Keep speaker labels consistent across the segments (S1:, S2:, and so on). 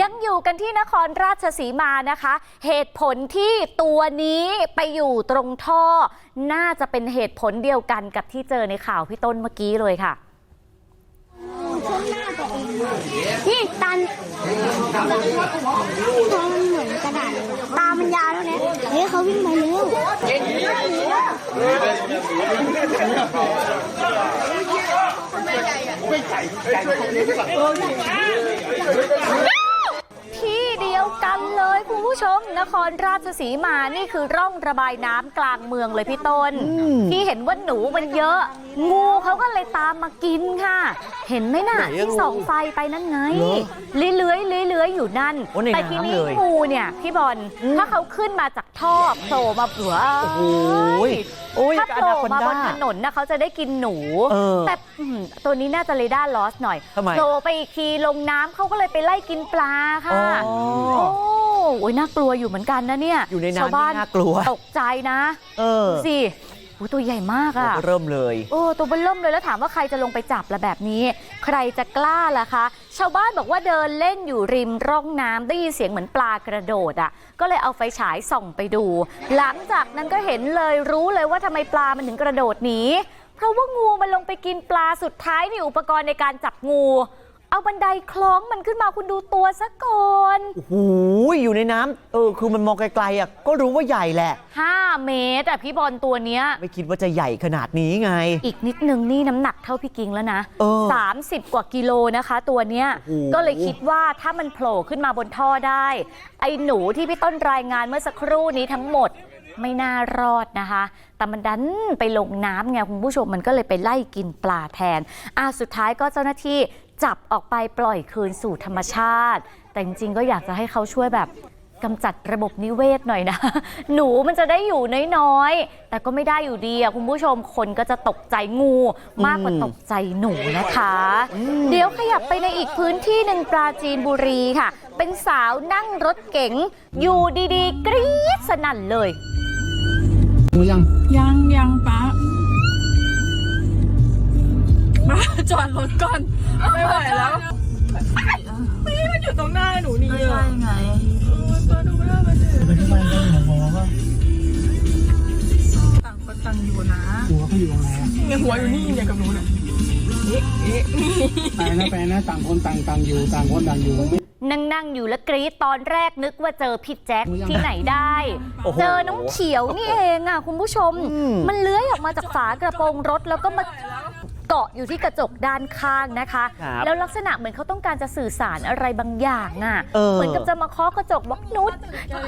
S1: ยังอยู่กันที่นครราชสีมานะคะ เหตุผลที่ตัวนี้ไปอยู่ตรงท่อ น่าจะเป็นเหตุผลเดียวกันกับที่เจอในข่าวพี่ต้นเมื่อกี้เลยค่ะ
S2: ช่วงหน้าตัวเองนี่ตันตามันเหมือนกระดาษเลยตามันยาวแล้วเนี่ยเฮ้ยเขาวิ่งมาเร็ว
S1: ที่ ผู้ชมนครราชสีมานี่คือร่องระบายน้ำกลางเมืองเลยพี่ต้น ที่เห็นว่าหนูมันเยอะ งูเขาก็เลยตามมากินค่ะ เห็นไหมน่ะ
S3: ไหนอะ
S1: ที่ส่องไฟไปนั่นไง
S3: เหรอ
S1: เลื้อยๆเลื้อยๆอยู่นั่น
S3: โอ้ใน
S1: แต่ทีนี้
S3: น้ำเลย
S1: งูเนี่ยพี่บอลถ้าเขาขึ้นมาจากท่อโผล่มาเผือ
S3: โอ้โหโอ้ย
S1: ถ้า
S3: กับ
S1: โผ
S3: อ
S1: ล่
S3: นาคอน
S1: มาบ
S3: ด้า น
S1: ถนนนะเขาจะได้กินหนู
S3: เออ
S1: แต่อืมตัวนี้น่าจะเรดาร์ลอสหน่อย
S3: ทำไม
S1: โผล่ไปอีกทีลงน้ำเขาก็เลยไปไล่กินปลาค่ะ
S3: อ๋อ
S1: โอ้ โอ้ยน่ากลัวอยู่เหมือนกันนะเนี่ย
S3: อยู่ในน้ำ
S1: ชาวบ้าน
S3: นี่น่ากลัว
S1: ตกใจนะ
S3: เออ
S1: ดูสิโอ้ยตัวใหญ่มากอะ
S3: เริ่มเลย
S1: โอ้ตัวเบิ่มเริ่มเลยแล้วถามว่าใครจะลงไปจับละแบบนี้ ใครจะกล้าล่ะคะ ชาวบ้านบอกว่าเดินเล่นอยู่ริมร่องน้ำได้ยินเสียงเหมือนปลากระโดดอะก็เลยเอาไฟฉายส่องไปดู หลังจากนั้นก็เห็นเลยรู้เลยว่าทำไมปลามันถึงกระโดดหนีเพราะว่างูมันลงไปกินปลาสุดท้ายนี่อุปกรณ์ในการจับงู เอาบันไดคล้องมันขึ้นมาคุณดูตัวซะก่อน
S3: โอ้โหอยู่ในน้ำเออ คือมันมองไกลๆอะก็รู้ว่าใหญ่แหละ
S1: 5 เมตรอะพี่บอลตัวเนี้ย
S3: ไม่คิดว่าจะใหญ่ขนาดนี้ไง
S1: อีกนิดนึงนี่น้ำหนักเท่าพี่กิงแล้วนะ
S3: เออ
S1: 30 กว่ากิโลนะคะ ตัวเนี้ย
S3: โอ้โห
S1: ก็เลยคิดว่าถ้ามันโผล่ขึ้นมาบนท่อได้ ไอ้หนูที่พี่ต้นรายงานเมื่อสักครู่นี้ทั้งหมดไม่น่ารอดนะคะ แต่มันดันไปลงน้ำไงคุณผู้ชมมันก็เลยไปไล่กินปลาแทนอะสุดท้ายก็เจ้าหน้าที่ จับออกไปปล่อยคืนสู่ธรรมชาติ แต่จริงๆก็อยากจะให้เขาช่วยแบบกำจัดระบบนิเวศหน่อยนะ หนูมันจะได้อยู่น้อยๆ แต่ก็ไม่ได้อยู่ดีอะคุณผู้ชมคนก็จะตกใจงูมากกว่า
S3: อืม
S1: ตกใจหนูนะคะ เดี๋ยวขยับไปในอีกพื้นที่หนึ่งปราจีนบุรีค่ะ เป็นสาวนั่งรถเก๋ง อยู่ดีๆ กรี๊ดสนั่นเลย
S4: ดูยัง
S5: ยังยังป้า ป้าจอดรถก่อน ไม่ไหวแล้วนี่มันอยู่ตรงหน้าหนูนี่ไม่ใช่ไงป้าดูไม่ได้มาเจอ
S4: ไปที่บ้านก็หมอบอกว่า
S5: ต่างคนต่างอยู่นะ
S4: หัวเขาอยู่ตรงไหนอะ
S5: ในหัวอยู่นี่เนี่ยกับหนูเนี่ยเอ๊ะเอ๊ะนี่
S4: ไปนะไปนะต่างคนต่างต่างอยู่ต่างคนต่างอยู่ไม่
S1: นั่งนั่งๆอยู่แล้วกรี๊ดตอนแรกนึกว่าเจอพี่แจ็คที่ไหนได้
S3: โอ้โห
S1: เจอน้องเขียวนี่เองอะคุณผู้ชม
S3: อืม
S1: มันเลื้อยออกมาจากฝากระโปรงรถแล้วก็มาเกาะอยู่ที่กระจกด้านข้างนะคะ
S3: ครับ
S1: แล้วลักษณะเหมือนเขาต้องการจะสื่อสารอะไรบางอย่างอะ
S3: เออ
S1: เหมือนกับจะมาเคาะกระจกบอกนุช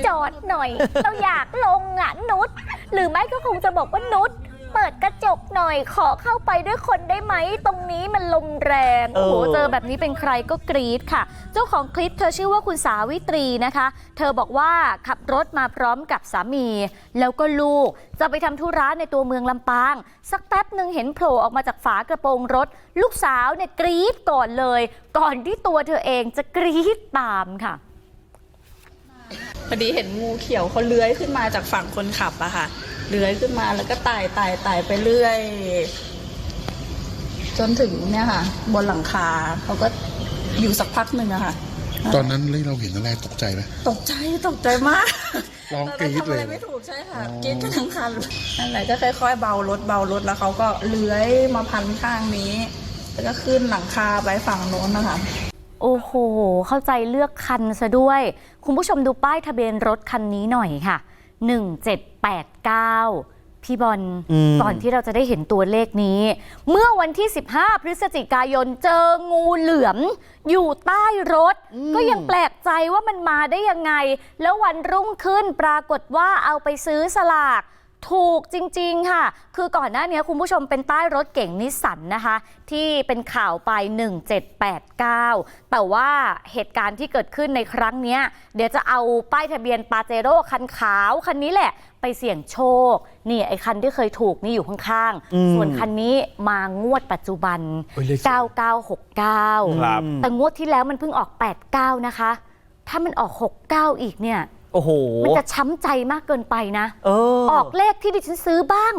S1: จอดหน่อย เราอยากลงอะนุชหรือไม่ก็คงจะบอกว่านุช เปิดกระจกหน่อย ขอเข้าไปด้วยคนได้ไหม ตรงนี้มันลมแรง โอ้โห
S3: เออ
S1: เจอแบบนี้เป็นใครก็กรี๊ดค่ะ เจ้าของคลิปเธอชื่อว่าคุณสาวิตรีนะคะ เธอบอกว่าขับรถมาพร้อมกับสามี แล้วก็ลูก จะไปทำธุระในตัวเมืองลำปาง สักแป๊บหนึ่งเห็นโผล่ออกมาจากฝากระโปรงรถ ลูกสาวเนี่ยกรี๊ดก่อนเลย ก่อนที่ตัวเธอเองจะกรี๊ดตามค่ะ
S6: พอดีเห็นงูเขียวเขาเลื้อยขึ้นมาจากฝั่งคนขับอะค่ะ เลื้อยขึ้นมาแล้วก็ไต่ไต่ไต่ไปเรื่อย จนถึงเนี่ยค่ะ บนหลังคาเขาก็อยู่สักพักหนึ่งอะค่ะ
S7: ตอนนั้นเราเห็นอะไรตกใจไหม
S6: ตกใจตกใจมาก
S7: ร้องกรี๊ดเลย
S6: ทำอะไรไม่ถูกใช่ค่ะกรี๊ดกันทั้งคันนั่นแหละก็ค่อยๆเบารถเบารถแล้วเขาก็เลื้อยมาพันข้างนี้ แล้วก็ขึ้นหลังคาไปฝั่งโน้นนะคะ
S1: โอ้โห เข้าใจเลือกคันซะด้วย คุณผู้ชมดูป้ายทะเบียนรถคันนี้หน่อยค่ะ 1789 พี่บอล
S3: อืม
S1: ก่อนที่เราจะได้เห็นตัวเลขนี้ เมื่อวันที่ 15 พฤศจิกายนเจองูเหลือม อยู่ใต้รถ ก็ยังแปลกใจว่ามันมาได้ยังไง แล้ววันรุ่งขึ้นปรากฏว่าเอาไปซื้อสลาก ถูกจริง ๆ ค่ะ คือก่อนหน้านี้คุณผู้ชมเป็นใต้รถเก่งนิสสันนะคะ ที่เป็นข่าวไป 1789 แต่ว่าเหตุการณ์ที่เกิดขึ้นในครั้งเนี้ยเดี๋ยวจะเอาป้ายทะเบียนปาเจโร่คันขาวคันนี้แหละ ไปเสี่ยงโชค นี่ไอ้คันที่เคยถูกนี่อยู่ข้าง
S3: อืม
S1: ๆส่วนคันนี้มางวดปัจจุบัน
S3: เฮ้ยเลขสวย
S1: 9969
S3: ครับ
S1: แต่งวดที่แล้วมันเพิ่งออก 89 นะคะ ถ้ามันออก 69 อีกเนี่ย
S3: โอ้โห
S1: มันจะช้ำใจมากเกินไปนะ
S3: เออ
S1: ออกเลขที่ดิฉันซื้อบ้าง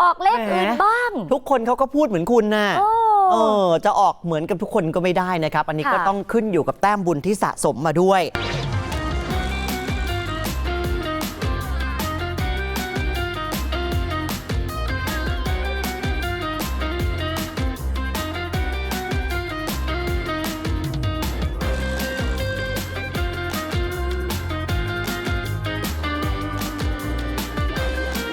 S1: ออกเลข
S3: แหม
S1: อื่นบ้าง
S3: ทุกคนเขาก็พูดเหมือนคุณน่ะ
S1: โอ้
S3: เออ จะออกเหมือนกับทุกคนก็ไม่ได้นะครับ อันนี้ก็
S1: ค่ะ
S3: ต้องขึ้นอยู่กับแต้มบุญที่สะสมมาด้วย